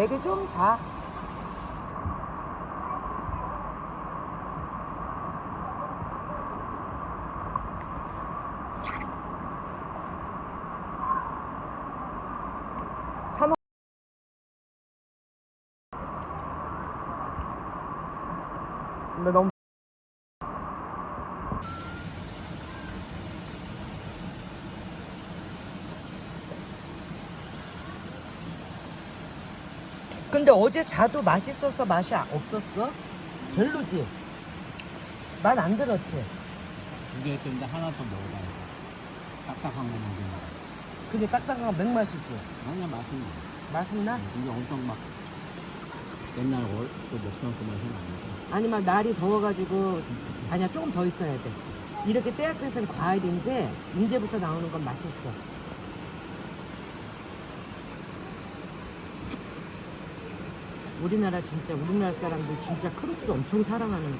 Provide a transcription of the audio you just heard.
애기 좀 자. 근데 너무 근데 어제 자도 맛있어서 맛이 아- 없었어? 별로지? 맛 안 들었지? 이게 근데 하나 더 먹어봐야 돼. 딱딱한 거 먹으면. 근데 딱딱한 건 맥맛이지? 그냥 맛있네. 맛있나? 이게 엄청 막 옛날 월, 그 먹던 그 맛은 아니고. 아니 막 날이 더워가지고 아니야 조금 더 있어야 돼. 이렇게 때약돼서는 과일인지 인제부터 나오는 건 맛있어. 우리나라 진짜 우리나라 사람들 진짜 크루트 엄청 사랑하는 거야